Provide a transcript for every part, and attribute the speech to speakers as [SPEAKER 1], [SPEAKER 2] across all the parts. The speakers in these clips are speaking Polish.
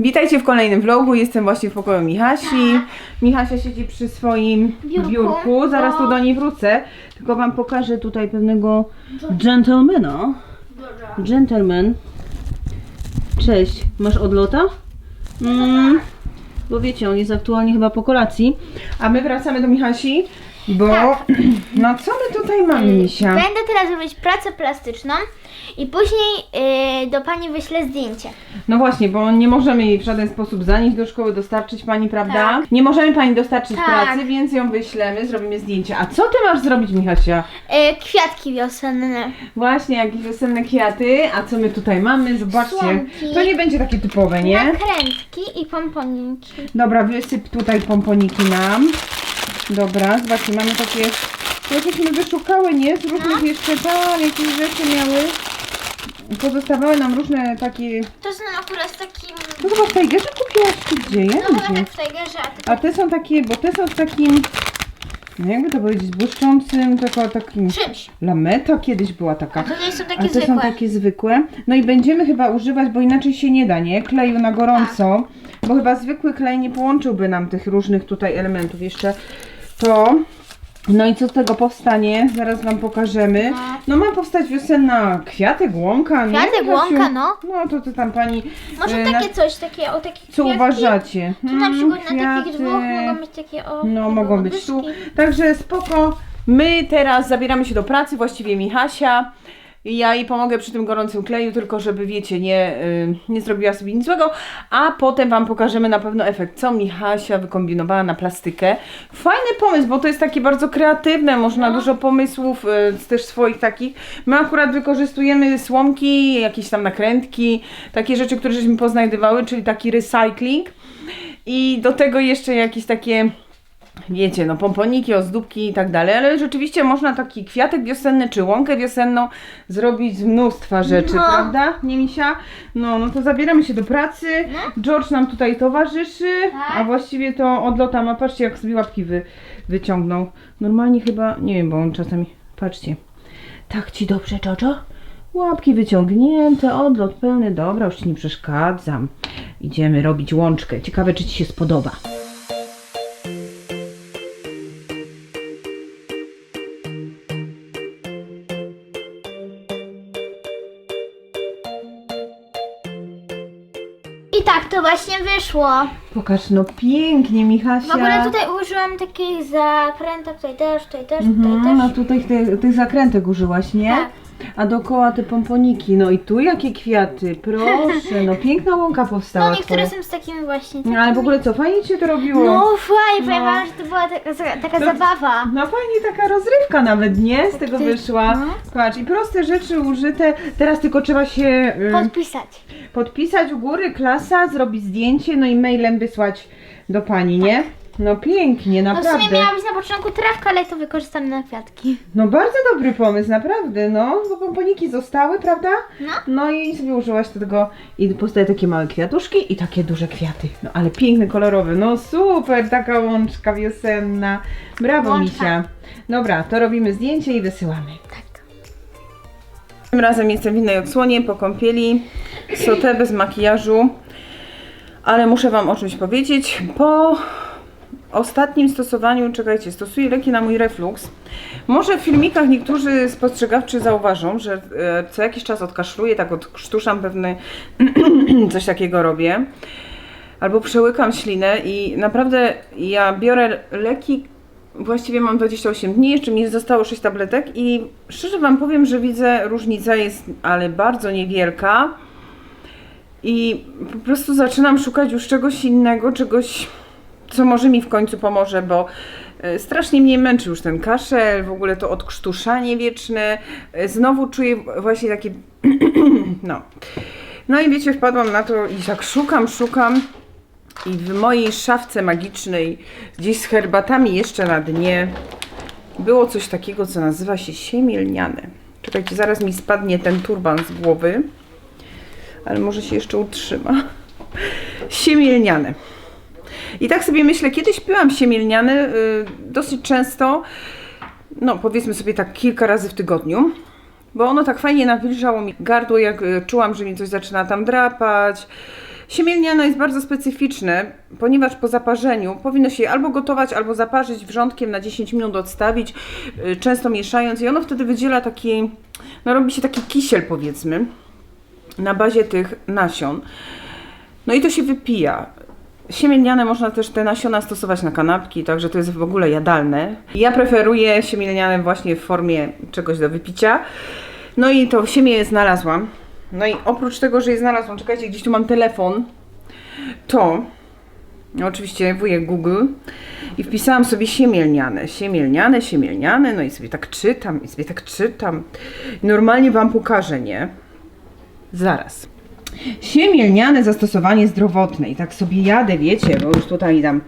[SPEAKER 1] Witajcie w kolejnym vlogu. Jestem właśnie w pokoju Michasi. Michasia siedzi przy swoim biurku.
[SPEAKER 2] Biurku.
[SPEAKER 1] Zaraz tu do niej wrócę. Tylko wam pokażę tutaj pewnego gentlemana. Gentleman. Cześć. Masz odlota? Mm, bo wiecie, on jest aktualnie chyba po kolacji. A my wracamy do Michasi, bo... No co my tutaj mamy, Misia?
[SPEAKER 2] Będę teraz robić pracę plastyczną i później yy, do pani wyślę zdjęcie.
[SPEAKER 1] No właśnie, bo nie możemy jej w żaden sposób zanieść do szkoły, dostarczyć pani, prawda?
[SPEAKER 2] Tak.
[SPEAKER 1] Nie możemy pani dostarczyć
[SPEAKER 2] Tak.
[SPEAKER 1] pracy, więc ją wyślemy, zrobimy zdjęcie. A co ty masz zrobić, Michasia?
[SPEAKER 2] Yy, kwiatki wiosenne.
[SPEAKER 1] Właśnie, jakieś wiosenne kwiaty. A co my tutaj mamy? Zobaczcie.
[SPEAKER 2] Słomki.
[SPEAKER 1] To nie będzie takie typowe, nie?
[SPEAKER 2] Nakrętki i pomponiki.
[SPEAKER 1] Dobra, wysyp tutaj pomponiki nam. Dobra, zobaczcie, mamy takie... Jakieśmy wyszukały, nie? Z różnych jeszcze tam jakieś rzeczy miały. Pozostawały nam różne takie...
[SPEAKER 2] To są akurat z takim...
[SPEAKER 1] To chyba w Tigerze kupiłaś czy gdzie? Ja
[SPEAKER 2] No
[SPEAKER 1] nie
[SPEAKER 2] chyba
[SPEAKER 1] wiem.
[SPEAKER 2] tak w Tigerze, a ty
[SPEAKER 1] A te są takie, bo te są z takim, no jakby to powiedzieć, błyszczącym, tylko takim,
[SPEAKER 2] czymś.
[SPEAKER 1] lameta kiedyś była
[SPEAKER 2] A
[SPEAKER 1] taka.
[SPEAKER 2] tutaj są
[SPEAKER 1] A
[SPEAKER 2] takie
[SPEAKER 1] te
[SPEAKER 2] zwykłe.
[SPEAKER 1] są takie zwykłe. No i będziemy chyba używać, bo inaczej się nie da, nie? Kleju na gorąco, bo chyba zwykły klej nie połączyłby nam tych różnych tutaj elementów. Jeszcze to. No i co z tego powstanie? Zaraz Wam pokażemy. No ma powstać wiosenna kwiatek, łąka, nie?
[SPEAKER 2] Kwiatek,
[SPEAKER 1] Kasiu?
[SPEAKER 2] łąka, no.
[SPEAKER 1] No to co tam Pani,
[SPEAKER 2] Może
[SPEAKER 1] e,
[SPEAKER 2] takie coś, takie o takich
[SPEAKER 1] co
[SPEAKER 2] kwiatki.
[SPEAKER 1] uważacie?
[SPEAKER 2] Tu na przykład na takich
[SPEAKER 1] kwiaty.
[SPEAKER 2] dwóch mogą być takie o...
[SPEAKER 1] No,
[SPEAKER 2] takie
[SPEAKER 1] mogą być tu. Także spoko. My teraz zabieramy się do pracy, właściwie Michasia. I Ja jej pomogę przy tym gorącym kleju, tylko żeby wiecie, nie, y, nie zrobiła sobie nic złego. A potem Wam pokażemy na pewno efekt, co Michasia wykombinowała na plastykę. Fajny pomysł, bo to jest takie bardzo kreatywne, można
[SPEAKER 2] No.
[SPEAKER 1] dużo pomysłów y, też swoich takich. My akurat wykorzystujemy słomki, jakieś tam nakrętki, takie rzeczy, które żeśmy poznajdywały, czyli taki recycling. I do tego jeszcze jakieś takie wiecie, no pomponiki, ozdóbki i tak dalej, ale rzeczywiście można taki kwiatek wiosenny czy łąkę wiosenną zrobić z mnóstwa rzeczy,
[SPEAKER 2] No.
[SPEAKER 1] prawda, nie misia? No, no to zabieramy się do pracy, George nam tutaj towarzyszy,
[SPEAKER 2] Tak.
[SPEAKER 1] a właściwie to odlota ma, patrzcie jak sobie łapki wy, wyciągnął. Normalnie chyba, nie wiem, bo on czasami, patrzcie, tak ci dobrze, Jojo? Łapki wyciągnięte, odlot pełny, dobra, już ci nie przeszkadzam. Idziemy robić łączkę. Ciekawe, czy ci się spodoba.
[SPEAKER 2] To właśnie wyszło.
[SPEAKER 1] Pokaż, no pięknie, Michasia.
[SPEAKER 2] W ogóle tutaj użyłam takich zakrętek, tutaj też, tutaj też, tutaj
[SPEAKER 1] Mhm,
[SPEAKER 2] też.
[SPEAKER 1] no tutaj tych, tych zakrętek użyłaś, nie?
[SPEAKER 2] Tak.
[SPEAKER 1] A dookoła te pomponiki. No i tu jakie kwiaty, proszę. No piękna łąka powstała
[SPEAKER 2] No niektóre
[SPEAKER 1] twoja.
[SPEAKER 2] są z takimi właśnie.
[SPEAKER 1] No, ale w ogóle co, fajnie ci się to robiło?
[SPEAKER 2] No fajnie, powiem
[SPEAKER 1] No.
[SPEAKER 2] wam, że to była taka, za- taka
[SPEAKER 1] To-
[SPEAKER 2] zabawa.
[SPEAKER 1] No fajnie, taka rozrywka nawet, nie? Z tego
[SPEAKER 2] ty-
[SPEAKER 1] wyszła.
[SPEAKER 2] no.
[SPEAKER 1] Patrz, i proste rzeczy użyte. Teraz tylko trzeba się y,
[SPEAKER 2] Podpisać.
[SPEAKER 1] podpisać u góry, klasa, zrobić zdjęcie, no i mailem wysłać do pani, nie? No pięknie,
[SPEAKER 2] No w
[SPEAKER 1] naprawdę.
[SPEAKER 2] sumie miała być na początku trawka, ale to wykorzystamy na kwiatki.
[SPEAKER 1] No bardzo dobry pomysł, naprawdę, no, bo pomponiki zostały, prawda?
[SPEAKER 2] No.
[SPEAKER 1] No i sobie użyłaś tego i powstaje takie małe kwiatuszki i takie duże kwiaty. No ale piękny, kolorowy, no super, taka łączka wiosenna. Brawo
[SPEAKER 2] Łączka.
[SPEAKER 1] Misia. Dobra, to robimy zdjęcie i wysyłamy.
[SPEAKER 2] Tak.
[SPEAKER 1] Tym razem jestem w innej odsłonie, po kąpieli, sotę bez makijażu, ale muszę Wam o czymś powiedzieć. Po ostatnim stosowaniu, czekajcie, stosuję leki na mój refluks. Może w filmikach niektórzy spostrzegawczy zauważą, że e, co jakiś czas odkaszluję, tak odkrztuszam pewne, coś takiego robię. Albo przełykam ślinę i naprawdę ja biorę leki, właściwie mam 28 dni, jeszcze mi zostało 6 tabletek i szczerze Wam powiem, że widzę, różnica jest, ale bardzo niewielka. I po prostu zaczynam szukać już czegoś innego, czegoś, co może mi w końcu pomoże, bo e, strasznie mnie męczy już ten kaszel, w ogóle to odkrztuszanie wieczne. E, Znowu czuję właśnie takie, no. No i wiecie, wpadłam na to i tak szukam, szukam. I w mojej szafce magicznej, gdzieś z herbatami jeszcze na dnie, było coś takiego, co nazywa się siemielniane. Czekajcie, zaraz mi spadnie ten turban z głowy, ale może się jeszcze utrzyma. Siemielniane. I tak sobie myślę, kiedyś piłam siemielniane y, dosyć często, no powiedzmy sobie tak kilka razy w tygodniu, bo ono tak fajnie nawilżało mi gardło, jak y, czułam, że mi coś zaczyna tam drapać, Siemielniane jest bardzo specyficzne, ponieważ po zaparzeniu powinno się je albo gotować, albo zaparzyć wrzątkiem na 10 minut, odstawić, y, często mieszając i ono wtedy wydziela taki, no robi się taki kisiel powiedzmy, na bazie tych nasion. No i to się wypija. Siemielniane można też te nasiona stosować na kanapki, także to jest w ogóle jadalne. Ja preferuję siemielniane właśnie w formie czegoś do wypicia. No i to siemię znalazłam. No i oprócz tego, że je znalazłam, czekajcie, gdzieś tu mam telefon, to no oczywiście wujek Google i wpisałam sobie siemielniane, siemielniane, siemielniane, no i sobie tak czytam, i sobie tak czytam. Normalnie Wam pokażę, nie? Zaraz. Siemielniane zastosowanie zdrowotne. I tak sobie jadę, wiecie, bo już tutaj dam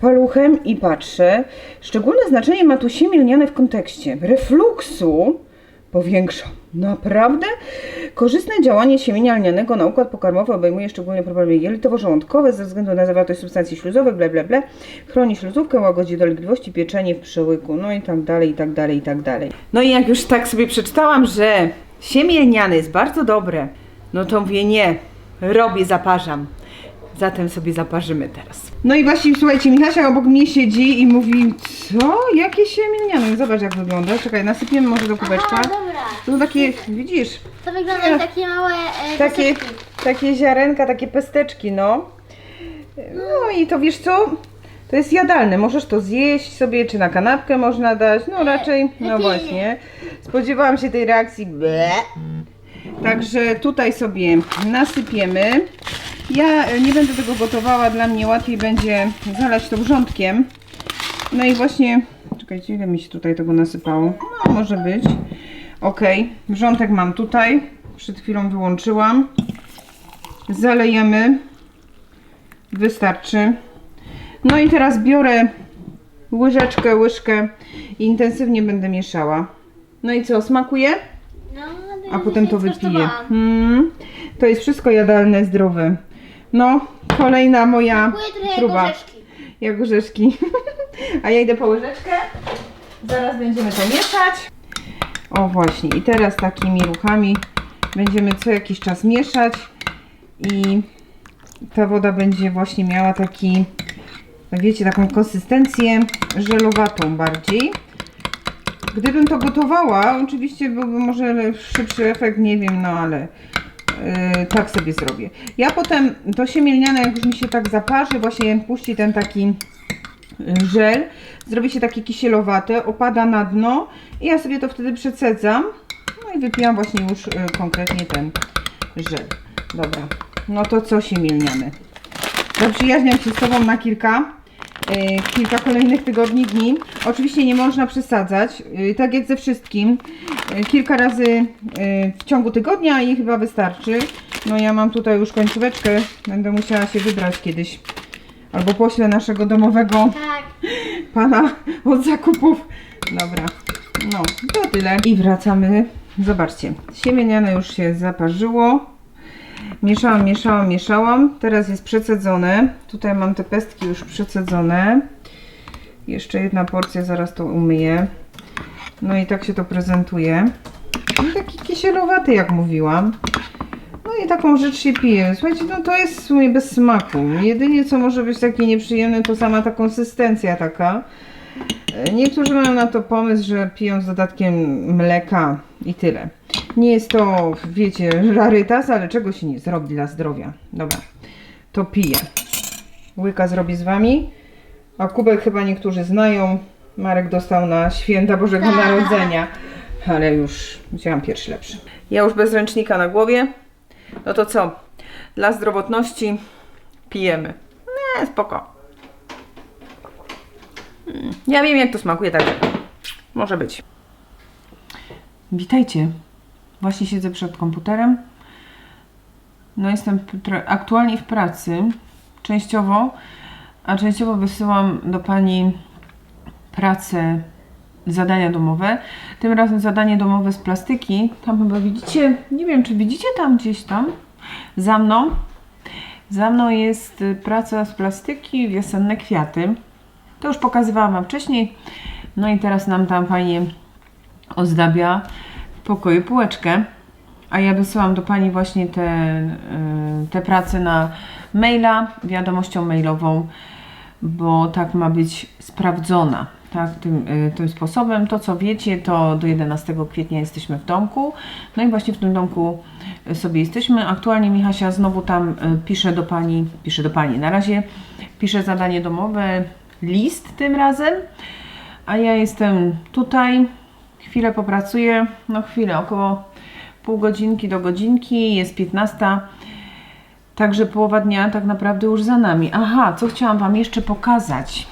[SPEAKER 1] paluchem i patrzę. Szczególne znaczenie ma tu siemielniane w kontekście refluksu powiększa. Naprawdę? Korzystne działanie siemienia lnianego na układ pokarmowy obejmuje szczególnie problemy jelitowo-żołądkowe ze względu na zawartość substancji śluzowych, bla bla bla. Chroni śluzówkę, łagodzi dolegliwości, pieczenie w przełyku, no i tak dalej, i tak dalej, i tak dalej. No i jak już tak sobie przeczytałam, że siemię lniane jest bardzo dobre, no to mówię nie, robię, zaparzam. Zatem sobie zaparzymy teraz. No i właśnie, słuchajcie, Michasia obok mnie siedzi i mówi, co? Jakie siemię lniane? Zobacz jak wygląda. Czekaj, nasypiemy może do kubeczka.
[SPEAKER 2] Aha, dobra.
[SPEAKER 1] To są takie, widzisz,
[SPEAKER 2] To wygląda jak takie małe e,
[SPEAKER 1] takie,
[SPEAKER 2] deseczki.
[SPEAKER 1] takie ziarenka, takie pesteczki, no. No i to wiesz co? To jest jadalne. Możesz to zjeść sobie, czy na kanapkę można dać. No raczej, no
[SPEAKER 2] lepiej
[SPEAKER 1] właśnie. Spodziewałam się tej reakcji. Ble. Także tutaj sobie nasypiemy. Ja e, nie będę tego gotowała, dla mnie łatwiej będzie zalać to wrzątkiem. No i właśnie, czekajcie, ile mi się tutaj tego nasypało? No, może być. Ok, wrzątek mam tutaj. Przed chwilą wyłączyłam. Zalejemy. Wystarczy. No i teraz biorę łyżeczkę, łyżkę i intensywnie będę mieszała. No i co, smakuje?
[SPEAKER 2] No,
[SPEAKER 1] A potem to wypiję. Hmm, to jest wszystko jadalne, zdrowe. No, kolejna moja próba. Jak orzeszki. A ja idę po łyżeczkę. Zaraz będziemy to mieszać. O właśnie, i teraz takimi ruchami będziemy co jakiś czas mieszać i ta woda będzie właśnie miała taki, wiecie, taką konsystencję żelowatą bardziej. Gdybym to gotowała, oczywiście byłby może szybszy efekt, nie wiem, no ale yy, tak sobie zrobię. Ja potem to siemielniane, jak już mi się tak zaparzy, właśnie puści ten taki yy, żel, zrobi się takie kisielowate, opada na dno i ja sobie to wtedy przecedzam. No i wypijam właśnie już yy, konkretnie ten żel. Dobra, no to co siemielniane? Zaprzyjaźniam się z Tobą na kilka, kilka kolejnych tygodni, dni. Oczywiście nie można przesadzać, yy, tak jak ze wszystkim. Yy, kilka razy w ciągu tygodnia i chyba wystarczy. No ja mam tutaj już końcóweczkę, będę musiała się wybrać kiedyś. Albo poślę naszego domowego
[SPEAKER 2] Tak.
[SPEAKER 1] pana od zakupów. Dobra, no to tyle. I wracamy. Zobaczcie, siemieniane już się zaparzyło. Mieszałam, mieszałam, mieszałam. Teraz jest przecedzone. Tutaj mam te pestki już przecedzone. Jeszcze jedna porcja, zaraz to umyję. No i tak się to prezentuje. I taki kisielowaty, jak mówiłam. No i taką rzecz się pije. Słuchajcie, no to jest w sumie bez smaku. Jedynie co może być takie nieprzyjemne, to sama ta konsystencja taka. E, Niektórzy mają na to pomysł, że piją z dodatkiem mleka i tyle. Nie jest to, wiecie, rarytas, ale czego się nie zrobi dla zdrowia. Dobra, to piję. Łyka zrobię z wami. A kubek chyba niektórzy znają. Marek dostał na święta Bożego
[SPEAKER 2] Tak.
[SPEAKER 1] Narodzenia. Ale już wzięłam pierwszy lepszy. Ja już bez ręcznika na głowie. No to co? Dla zdrowotności pijemy. Nie, spoko. Mm, Ja wiem jak to smakuje, także może być. Witajcie. Właśnie siedzę przed komputerem. No jestem aktualnie w pracy, częściowo, a częściowo wysyłam do Pani pracę, zadania domowe. Tym razem zadanie domowe z plastyki. Tam chyba widzicie, nie wiem czy widzicie tam gdzieś tam, za mną. Za mną jest y, praca z plastyki, wiosenne kwiaty. To już pokazywałam Wam wcześniej. No i teraz nam tam fajnie ozdabia pokoju półeczkę. a ja wysyłam do Pani właśnie te, y, te prace na maila, wiadomością mailową, bo tak ma być sprawdzona. Tak, tym, y, tym sposobem. To, co wiecie, to do 11 kwietnia jesteśmy w domku. No i właśnie w tym domku sobie jesteśmy. Aktualnie Michasia znowu tam y, pisze do Pani, pisze do Pani. Na razie pisze zadanie domowe, list tym razem, a ja jestem tutaj. Chwilę popracuję, no chwilę, około pół godzinki do godzinki, jest 15. Także połowa dnia tak naprawdę już za nami. Aha, co chciałam Wam jeszcze pokazać.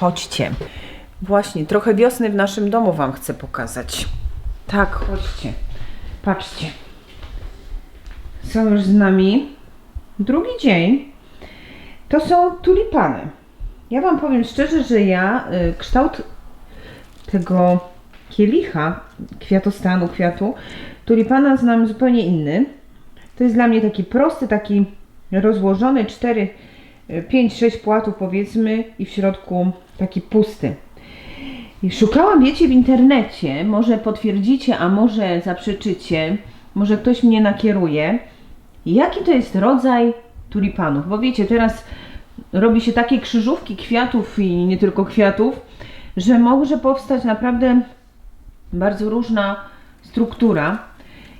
[SPEAKER 1] Chodźcie. Właśnie, trochę wiosny w naszym domu Wam chcę pokazać. Tak, chodźcie. Patrzcie. Są już z nami drugi dzień. To są tulipany. Ja Wam powiem szczerze, że ja y, kształt tego kielicha, kwiatostanu, kwiatu, tulipana znam zupełnie inny. To jest dla mnie taki prosty, taki rozłożony, 4, 5, 6 płatów powiedzmy i w środku taki pusty. Szukałam, wiecie, w internecie, może potwierdzicie, a może zaprzeczycie, może ktoś mnie nakieruje, jaki to jest rodzaj tulipanów. Bo wiecie, teraz robi się takie krzyżówki kwiatów i nie tylko kwiatów, że może powstać naprawdę bardzo różna struktura.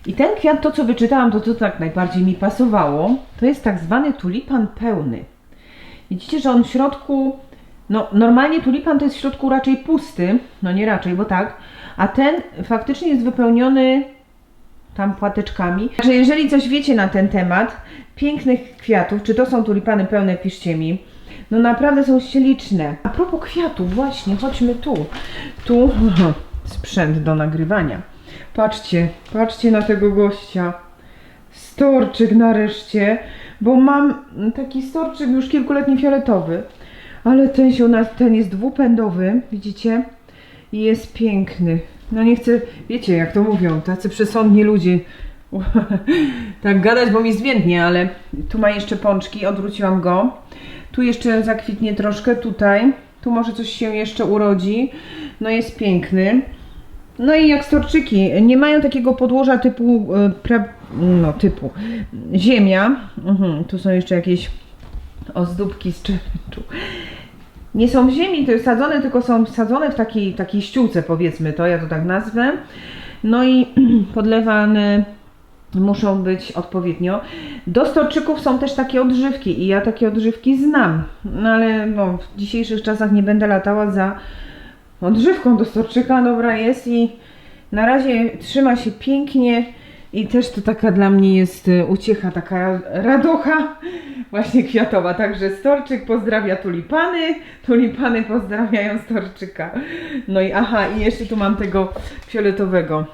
[SPEAKER 1] I ten kwiat, to co wyczytałam, to co tak najbardziej mi pasowało, to jest tak zwany tulipan pełny. Widzicie, że on w środku, no normalnie tulipan to jest w środku raczej pusty, no nie raczej, bo tak, a ten faktycznie jest wypełniony tam płateczkami. Także jeżeli coś wiecie na ten temat, pięknych kwiatów, czy to są tulipany pełne, piszcie mi. No naprawdę są śliczne. A propos kwiatów, właśnie, chodźmy tu. Tu sprzęt do nagrywania. Patrzcie, patrzcie na tego gościa. Storczyk nareszcie, bo mam taki storczyk już kilkuletni fioletowy, ale ten się nas, ten jest dwupędowy, widzicie? I jest piękny. No nie chcę, wiecie jak to mówią, tacy przesądni ludzie. tak gadać, bo mi zwiędnie, ale tu ma jeszcze pączki, odwróciłam go. Tu jeszcze zakwitnie troszkę, tutaj. Tu może coś się jeszcze urodzi. No jest piękny. No i jak storczyki, nie mają takiego podłoża typu, e, pra, no typu ziemia. Mhm, tu są jeszcze jakieś ozdóbki z czerwczu. Nie są w ziemi, to jest sadzone, tylko są sadzone w takiej, takiej ściółce powiedzmy to, ja to tak nazwę. No i podlewane muszą być odpowiednio. Do storczyków są też takie odżywki i ja takie odżywki znam. No ale no, w dzisiejszych czasach nie będę latała za odżywką do storczyka, dobra jest i na razie trzyma się pięknie i też to taka dla mnie jest e, uciecha, taka radocha właśnie kwiatowa. Także storczyk pozdrawia tulipany, tulipany pozdrawiają storczyka. No i aha, i jeszcze tu mam tego fioletowego.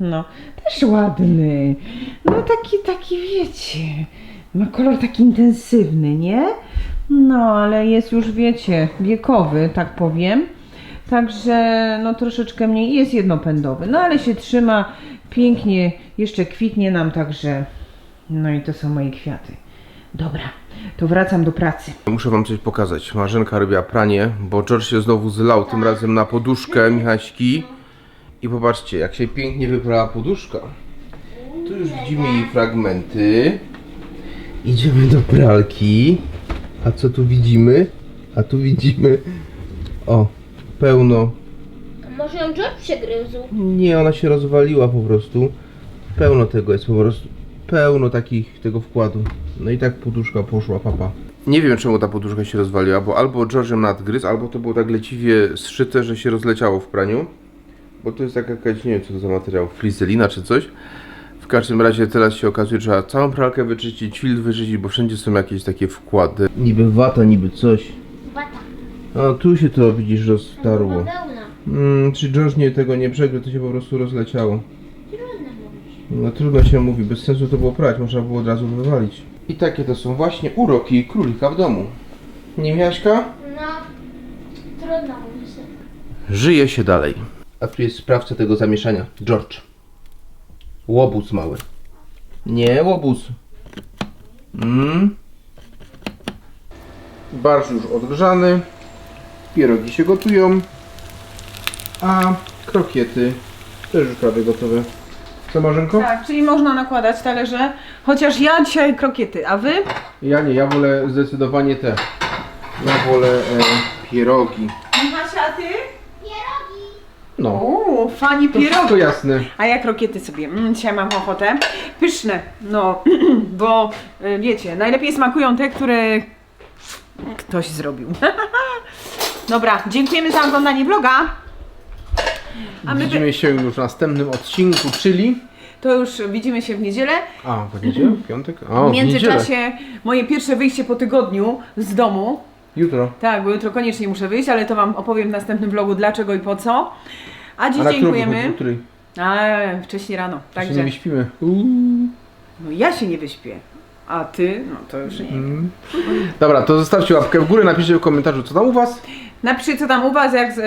[SPEAKER 1] No, też ładny. No taki, taki wiecie, ma kolor taki intensywny, nie? No, ale jest już, wiecie, wiekowy, tak powiem. Także no troszeczkę mniej jest jednopędowy, no ale się trzyma pięknie, jeszcze kwitnie nam, także no i to są moje kwiaty. Dobra, to wracam do pracy.
[SPEAKER 3] Muszę wam coś pokazać. Marzenka robiła pranie, bo George się znowu zlał, tym razem na poduszkę Michaśki. I popatrzcie, jak się pięknie wyprała poduszka. Tu już widzimy jej fragmenty. Idziemy do pralki. A co tu widzimy? A tu widzimy... O, pełno...
[SPEAKER 2] Może ją George przegryzł?
[SPEAKER 3] Nie, ona się rozwaliła po prostu. Pełno tego jest po prostu. Pełno takich tego wkładu. No i tak poduszka poszła, papa. Nie wiem czemu ta poduszka się rozwaliła, bo albo George ją nadgryzł, albo to było tak leciwie zszyte, że się rozleciało w praniu. Bo to jest taka jakaś, nie wiem co to za materiał, flizelina czy coś. W każdym razie teraz się okazuje, że trzeba całą pralkę wyczyścić, filtr wyczyścić, bo wszędzie są jakieś takie wkłady. Niby wata, niby coś. A tu się to widzisz roztarło.
[SPEAKER 2] Pełna.
[SPEAKER 3] Mm, czy George nie, tego nie przegryzł, to się po prostu rozleciało.
[SPEAKER 2] Trudno mówić.
[SPEAKER 3] No trudno się mówi, bez sensu to było prać, można było od razu wywalić. I takie to są właśnie uroki królika w domu. Nie Miaśka?
[SPEAKER 2] No, trudno mówić.
[SPEAKER 3] Żyje się dalej. A tu jest sprawca tego zamieszania, George. Łobuz mały. Nie, łobuz. Mm. Barsz już odgrzany. Pierogi się gotują. A krokiety też już prawie gotowe.
[SPEAKER 4] Co Marzenko?
[SPEAKER 1] Tak, czyli można nakładać talerze, chociaż ja dzisiaj krokiety, a wy?
[SPEAKER 4] Ja nie, ja wolę zdecydowanie te. Ja wolę e, pierogi.
[SPEAKER 1] Michasia, a ty?
[SPEAKER 2] Pierogi.
[SPEAKER 4] No.
[SPEAKER 1] Uuu, fani
[SPEAKER 4] To wszystko
[SPEAKER 1] pierogi.
[SPEAKER 4] jasne.
[SPEAKER 1] A ja krokiety sobie, mm, dzisiaj mam ochotę. Pyszne, no, bo y, wiecie, najlepiej smakują te, które ktoś zrobił. Dobra, dziękujemy za oglądanie vloga. A my
[SPEAKER 4] Widzimy się już w następnym odcinku, czyli...
[SPEAKER 1] to już widzimy się w niedzielę.
[SPEAKER 4] A, w niedzielę? W piątek? A,
[SPEAKER 1] W
[SPEAKER 4] w niedzielę.
[SPEAKER 1] międzyczasie moje pierwsze wyjście po tygodniu z domu.
[SPEAKER 4] Jutro.
[SPEAKER 1] Tak, bo jutro koniecznie muszę wyjść, ale to Wam opowiem w następnym vlogu dlaczego i po co. A dziś dziękujemy.
[SPEAKER 4] której?
[SPEAKER 1] A, wcześniej rano.
[SPEAKER 4] Się
[SPEAKER 1] Także
[SPEAKER 4] nie wyśpimy. Uuu.
[SPEAKER 1] no ja się nie wyśpię. A ty, no to już nie.
[SPEAKER 4] Mm. Dobra, to zostawcie łapkę w górę, napiszcie w komentarzu co tam u was.
[SPEAKER 1] Napiszcie co tam u Was, jak, e,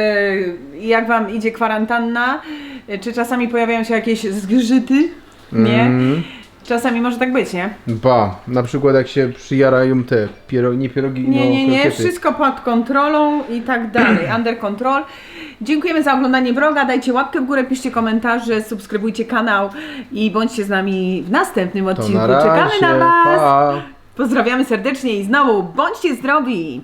[SPEAKER 1] jak Wam idzie kwarantanna, e, czy czasami pojawiają się jakieś zgrzyty, nie?
[SPEAKER 4] Mm.
[SPEAKER 1] Czasami może tak być, nie?
[SPEAKER 4] Ba, na przykład jak się przyjarają te pierogi, nie pierogi,
[SPEAKER 1] Nie,
[SPEAKER 4] no,
[SPEAKER 1] nie, nie,
[SPEAKER 4] krokiety.
[SPEAKER 1] wszystko pod kontrolą i tak dalej, under control. Dziękujemy za oglądanie vloga, dajcie łapkę w górę, piszcie komentarze, subskrybujcie kanał i bądźcie z nami w następnym
[SPEAKER 4] To
[SPEAKER 1] odcinku.
[SPEAKER 4] na razie.
[SPEAKER 1] Czekamy na Was!
[SPEAKER 4] Pa.
[SPEAKER 1] Pozdrawiamy serdecznie i znowu bądźcie zdrowi!